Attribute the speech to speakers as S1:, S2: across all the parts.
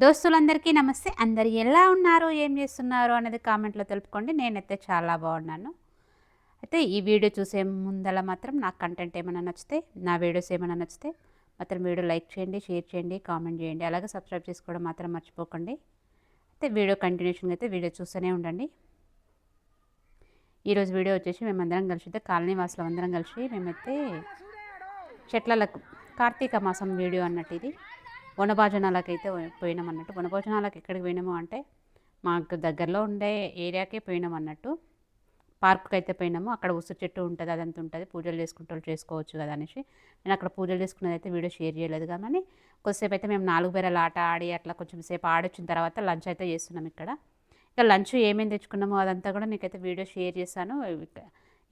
S1: దోస్తులందరికీ నమస్తే. అందరు ఎలా ఉన్నారు? ఏం చేస్తున్నారు? అనేది కామెంట్లో తెలుపుకోండి. నేనైతే చాలా బాగున్నాను. అయితే ఈ వీడియో చూసే ముందల మాత్రం నా కంటెంట్ ఏమైనా నచ్చితే నా వీడియోస్ ఏమైనా నచ్చితే మాత్రం వీడియో లైక్ చేయండి షేర్ చేయండి కామెంట్ చేయండి. అలాగే సబ్స్క్రైబ్ చేసుకోవడం మాత్రం మర్చిపోకండి. అయితే వీడియో కంటిన్యూషన్గా అయితే వీడియో చూస్తూనే ఉండండి. ఈరోజు వీడియో వచ్చేసి మేమందరం కలిసి అయితే కాలనీ వాసులు అందరం కలిసి మేమైతే చెట్లకు కార్తీక మాసం వీడియో అన్నట్టు ఇది. వనభోజనాలకైతే పోయినాం అన్నట్టు వనభోజనాలకు ఎక్కడికి పోయినాము అంటే మాకు దగ్గరలో ఉండే ఏరియాకే పోయినాం అన్నట్టు పార్క్కి అయితే పోయినాము. అక్కడ ఉసిరి చెట్టు ఉంటుంది అదంతా ఉంటుంది. పూజలు చేసుకుంటూ వాళ్ళు చేసుకోవచ్చు కదా అనేసి. నేను అక్కడ పూజలు చేసుకున్నది అయితే వీడియో షేర్ చేయలేదు కానీ కొద్దిసేపు అయితే మేము నాలుగు బేరల ఆట ఆడి అట్లా కొంచెం సేపు ఆడొచ్చిన తర్వాత లంచ్ అయితే చేస్తున్నాం ఇక్కడ. ఇక లంచ్ ఏమేమి తెచ్చుకున్నామో అదంతా కూడా నీకైతే వీడియో షేర్ చేశాను.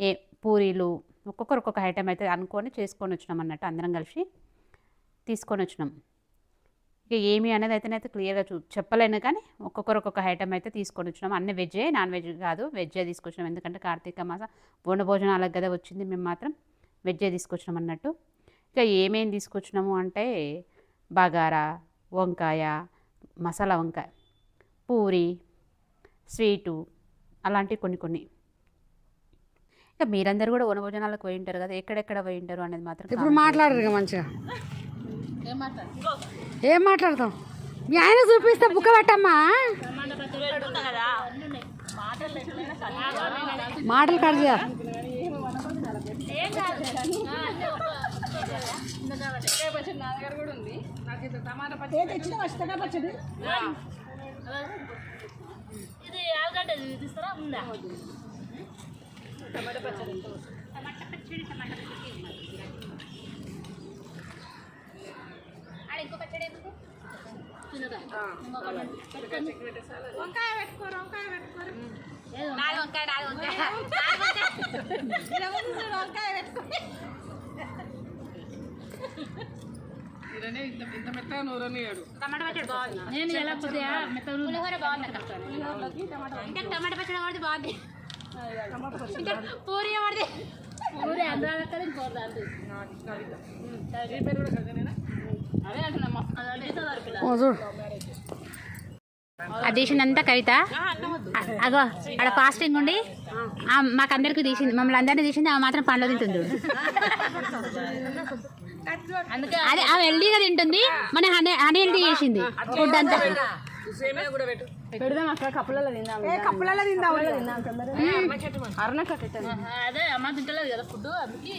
S1: ఏ పూరీలు ఒక్కొక్కరు ఒక్కొక్క ఐటెం అయితే అనుకొని చేసుకొని వచ్చినాం అన్నట్టు అందరం కలిసి తీసుకొని వచ్చినాం. ఇక ఏమి అనేది అయితే అయితే క్లియర్గా చూ చెప్పలేను కానీ ఒక్కొక్కరు ఒక్కొక్క ఐటమ్ అయితే తీసుకొని వచ్చినాం. అన్ని వెజ్జే నాన్ వెజ్ కాదు. వెజ్జే తీసుకొచ్చినాం. ఎందుకంటే కార్తీక మాస భోజనాలకు కదా వచ్చింది. మేము మాత్రం వెజ్జే తీసుకొచ్చినాం అన్నట్టు. ఇక ఏమేం తీసుకొచ్చినాము అంటే బగారా వంకాయ మసాలా వంకాయ పూరి స్వీటు అలాంటివి కొన్ని కొన్ని. ఇక మీరందరూ కూడా వనభోజనాలకు పోయి ఉంటారు కదా ఎక్కడెక్కడ పోయి ఉంటారు అనేది మాత్రం
S2: ఇప్పుడు మాట్లాడరు మంచిగా. ఏం మాట్లాడతాం? మీ ఆయన చూపిస్తే బుక్క పెట్టమ్మా? మాటలు కట్ చేయాలి
S3: ఇది ఆలుగడ్డ తీస్తారా ఉందా నేను ఎలా కొద్దిగా పులిహోర బాగుంది ఇంకా టమాటా పచ్చడి వాడితే బాగుంది. ఇంకా పూరి వాడితే? పూరి అందరూ అక్కడ అంటున్నా
S2: ఓ చూడు
S1: అది తీసిందంతా కవిత. అగో ఆడ ఫాస్టింగ్ ఉండి ఆ మాకందరికి తీసింది. మమ్మల్ని అందరినీ తీసింది ఆమె మాత్రం పండ్లు తింటుంది. అదే ఆమె హెల్దీగా తింటుంది మన హనీ హనీ చేసింది. ఫుడ్ అంతా.
S2: పెడదాం అక్కడ కప్పులలో తిందాం. కప్పులలో తిందాం. అరుణక్క
S3: అదే అమ్మ తింటలేదు కదా ఫుడ్ అందుకే.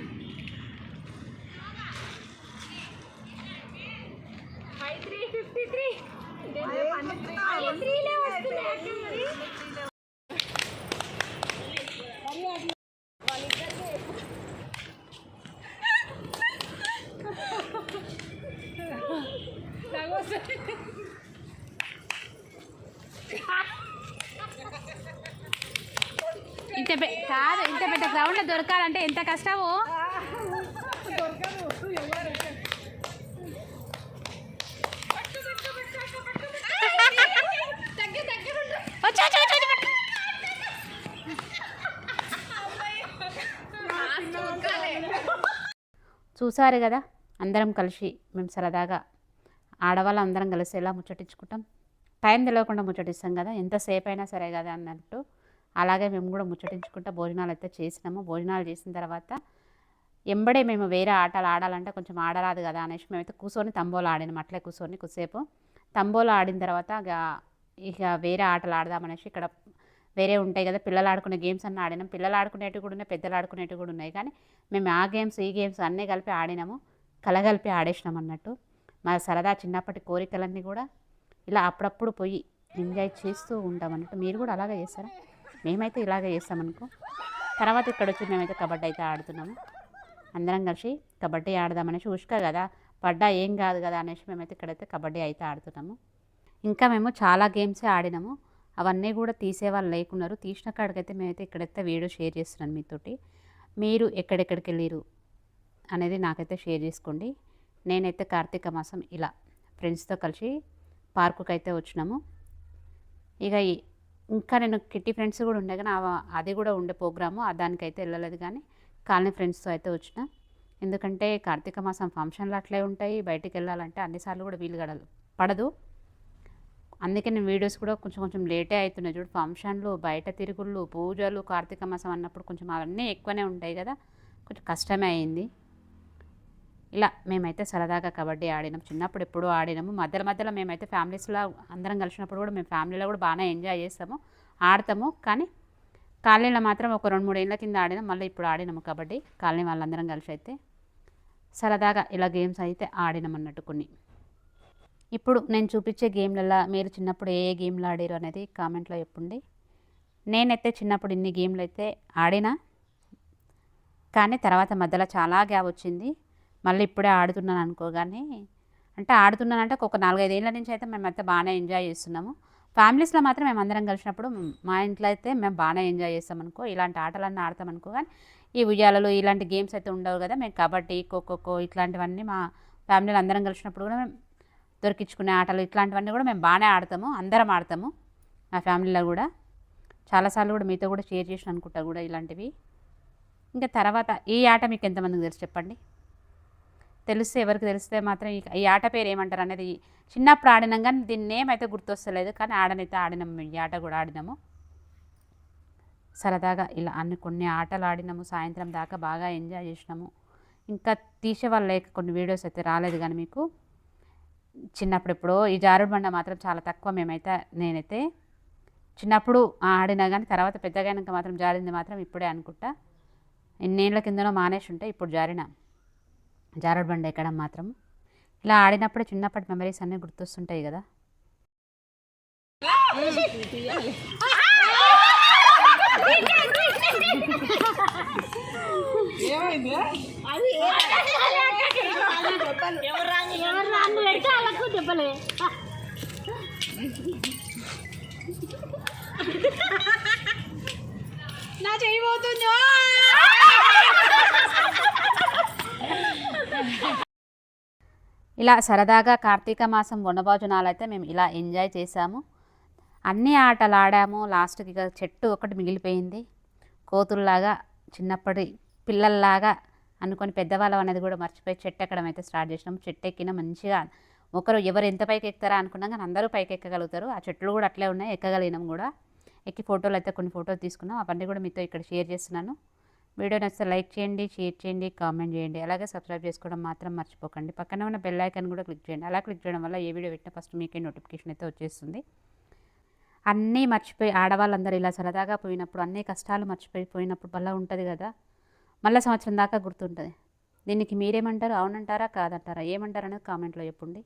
S1: ఇంత కాదు ఇంత పెద్ద గ్రౌండ్ దొరకాలంటే ఎంత కష్టమో? చూసారు కదా అందరం కలిసి మేము సరదాగా ఆడవాళ్ళు అందరం కలిసి ఎలా ముచ్చటించుకుంటాం. టైం తెలియకుండా ముచ్చటిస్తాం కదా ఎంతసేపు అయినా సరే కదా అన్నట్టు. అలాగే మేము కూడా ముచ్చటించుకుంటా భోజనాలు అయితే చేసినాము. భోజనాలు చేసిన తర్వాత ఎంబడే మేము వేరే ఆటలు ఆడాలంటే కొంచెం ఆడరాదు కదా అనేసి మేమైతే కూర్చొని తంబోలు ఆడినాం అట్లే కూర్చొని కొద్దిసేపు తంబోలు ఆడిన తర్వాత ఇక ఇక వేరే ఆటలు ఆడదామనేసి ఇక్కడ వేరే ఉంటాయి కదా పిల్లలు ఆడుకునే గేమ్స్ అన్నీ ఆడినాం. పిల్లలు ఆడుకునేటివి కూడా ఉన్నాయి పెద్దలు ఆడుకునేటివి కూడా ఉన్నాయి. కానీ మేము ఆ గేమ్స్ ఈ గేమ్స్ అన్నీ కలిపి ఆడినాము. కలగలిపి ఆడేసినాం అన్నట్టు. మా సరదా చిన్నప్పటి కోరికలన్నీ కూడా ఇలా అప్పుడప్పుడు పోయి ఎంజాయ్ చేస్తూ ఉంటాం అన్నట్టు. మీరు కూడా అలాగే చేస్తారా? మేమైతే ఇలాగే చేస్తామనుకో. తర్వాత ఇక్కడ వచ్చి మేమైతే కబడ్డీ అయితే ఆడుతున్నాము. అందరం కలిసి కబడ్డీ ఆడదామనేసి ఉష్క కదా. పడ్డా ఏం కాదు కదా అనేసి మేమైతే ఇక్కడైతే కబడ్డీ అయితే ఆడుతున్నాము. ఇంకా మేము చాలా గేమ్సే ఆడినాము. అవన్నీ కూడా తీసేవాళ్ళు లేకున్నారు. తీసిన కాడికైతే మేమైతే ఇక్కడైతే వీడియో షేర్ చేస్తున్నాను మీతోటి. మీరు ఎక్కడెక్కడికి వెళ్ళిరు అనేది నాకైతే షేర్ చేసుకోండి. నేనైతే కార్తీక మాసం ఇలా ఫ్రెండ్స్తో కలిసి పార్కుకి అయితే వచ్చినాము. ఇక ఈ- ఇంకా నేను కిట్టి ఫ్రెండ్స్ కూడా ఉండే కానీ అది కూడా ఉండే ప్రోగ్రాము దానికైతే వెళ్ళలేదు కానీ కాలనీ ఫ్రెండ్స్తో అయితే వచ్చిన. ఎందుకంటే కార్తీక మాసం ఫంక్షన్లు అట్లే ఉంటాయి బయటికి వెళ్ళాలంటే అన్నిసార్లు కూడా వీలు గడలు పడదు. అందుకే నేను వీడియోస్ కూడా కొంచెం కొంచెం లేటే అవుతున్నాయి చూడు ఫంక్షన్లు బయట తిరుగుళ్ళు పూజలు కార్తీక మాసం అన్నప్పుడు కొంచెం అవన్నీ ఎక్కువనే ఉంటాయి కదా కొంచెం కష్టమే అయింది. ఇలా మేమైతే సరదాగా కబడ్డీ ఆడినాం. చిన్నప్పుడు ఎప్పుడూ ఆడినాము. మధ్యలో మధ్యలో మేమైతే ఫ్యామిలీస్లో అందరం కలిసినప్పుడు కూడా మేము ఫ్యామిలీలో కూడా బాగానే ఎంజాయ్ చేస్తాము ఆడతాము. కానీ కాలనీలో మాత్రం ఒక రెండు మూడు ఏళ్ళ కింద ఆడినాం. మళ్ళీ ఇప్పుడు ఆడినాము కబడ్డీ. కాలనీ వాళ్ళందరం కలిసి అయితే సరదాగా ఇలా గేమ్స్ అయితే ఆడినాం అన్నట్టు కొన్ని. ఇప్పుడు నేను చూపించే గేమ్లలో మీరు చిన్నప్పుడు ఏ ఏ గేమ్లు ఆడారు అనేది కామెంట్లో చెప్పండి. నేనైతే చిన్నప్పుడు ఇన్ని గేమ్లు అయితే ఆడినా కానీ తర్వాత మధ్యలో చాలా గ్యాప్ వచ్చింది. మళ్ళీ ఇప్పుడే ఆడుతున్నాను అనుకోగానే అంటే ఆడుతున్నానంటే ఒక నాలుగైదు ఏళ్ళ నుంచి అయితే మేమైతే బాగానే ఎంజాయ్ చేస్తున్నాము. ఫ్యామిలీస్లో మాత్రం మేము అందరం కలిసినప్పుడు మా ఇంట్లో అయితే మేము బాగానే ఎంజాయ్ చేస్తాం అనుకో ఇలాంటి ఆటలన్నీ ఆడతాం అనుకో కానీ ఈ ఉయ్యాలలు ఇలాంటి గేమ్స్ అయితే ఉండవు కదా మేము కబడ్డీ ఖోఖో ఇట్లాంటివన్నీ మా ఫ్యామిలీలో అందరం కలిసినప్పుడు కూడా మేము దొరికించుకునే ఆటలు ఇట్లాంటివన్నీ కూడా మేము బాగానే ఆడతాము అందరం ఆడతాము మా ఫ్యామిలీలో కూడా. చాలాసార్లు కూడా మీతో కూడా షేర్ చేసిన అనుకుంటా కూడా ఇలాంటివి. ఇంకా తర్వాత ఈ ఆట మీకు ఎంతమందికి తెలుసు చెప్పండి? తెలుసు ఎవరికి తెలిస్తే మాత్రం ఈ- ఆట పేరు ఏమంటారు అనేది చిన్నప్పుడు ఆడినాం కానీ దీని నేమ్ అయితే గుర్తొస్తలేదు కానీ ఆడనైతే ఆడినాము ఈ ఆట కూడా ఆడినాము. సరదాగా ఇలా అన్ని కొన్ని ఆటలు ఆడినాము. సాయంత్రం దాకా బాగా ఎంజాయ్ చేసినాము. ఇంకా తీసే వాళ్ళు లేక కొన్ని వీడియోస్ అయితే రాలేదు కానీ మీకు. చిన్నప్పుడు ఎప్పుడో ఈ జారుడు బండ మాత్రం చాలా తక్కువ మేమైతే నేనైతే చిన్నప్పుడు ఆడినా కానీ తర్వాత పెద్దగా మాత్రం జారింది మాత్రం ఇప్పుడే అనుకుంటా. ఎన్నేళ్ళ కిందనో మానేసి ఉంటే ఇప్పుడు జారినా. జారుడు బండ ఎక్కడం మాత్రం. ఇలా ఆడినప్పుడు చిన్నప్పటి మెమరీస్ అన్నీ గుర్తొస్తుంటాయి కదా.
S3: నా చేయబోతుంది
S1: ఇలా సరదాగా కార్తీక మాసం వనభోజనాలు అయితే మేము ఇలా ఎంజాయ్ చేసాము అన్ని ఆటలు ఆడాము. లాస్ట్కి ఇక చెట్టు ఒకటి మిగిలిపోయింది. కోతుల్లాగా చిన్నప్పటి పిల్లల్లాగా అనుకొని పెద్దవాళ్ళం అనేది కూడా మర్చిపోయి చెట్టు ఎక్కడం అయితే స్టార్ట్ చేసినాము. చెట్టు ఎక్కిన మంచిగా ఒకరు ఎవరు ఎంత పైకి ఎక్కుతారా అనుకున్నాం కానీ అందరూ పైకి ఎక్కగలుగుతారు. ఆ చెట్లు కూడా అట్లే ఉన్నాయి. ఎక్కగలిగినాం కూడా. ఎక్కి ఫోటోలు అయితే కొన్ని ఫోటోలు తీసుకున్నాం. అవన్నీ కూడా మీతో ఇక్కడ షేర్ చేస్తున్నాను. వీడియో నచ్చితే లైక్ చేయండి షేర్ చేయండి కామెంట్ చేయండి. అలాగే సబ్స్క్రైబ్ చేసుకోవడం మాత్రం మర్చిపోకండి. పక్కన ఉన్న బెల్ ఐకాన్ కూడా క్లిక్ చేయండి. అలా క్లిక్ చేయడం వల్ల ఏ వీడియో పెట్టినా ఫస్ట్ మీకే నోటిఫికేషన్ అయితే వచ్చేస్తుంది. అన్నీ మర్చిపోయి ఆడవాళ్ళందరూ ఇలా సరదాగా పోయినప్పుడు అన్ని కష్టాలు మర్చిపోయి పోయినప్పుడు వల్ల ఉంటుంది కదా. మళ్ళీ సంవత్సరం దాకా గుర్తుంటుంది. దీనికి మీరేమంటారు? అవునంటారా? కాదంటారా? ఏమంటారు అనేది కామెంట్లో చెప్పండి.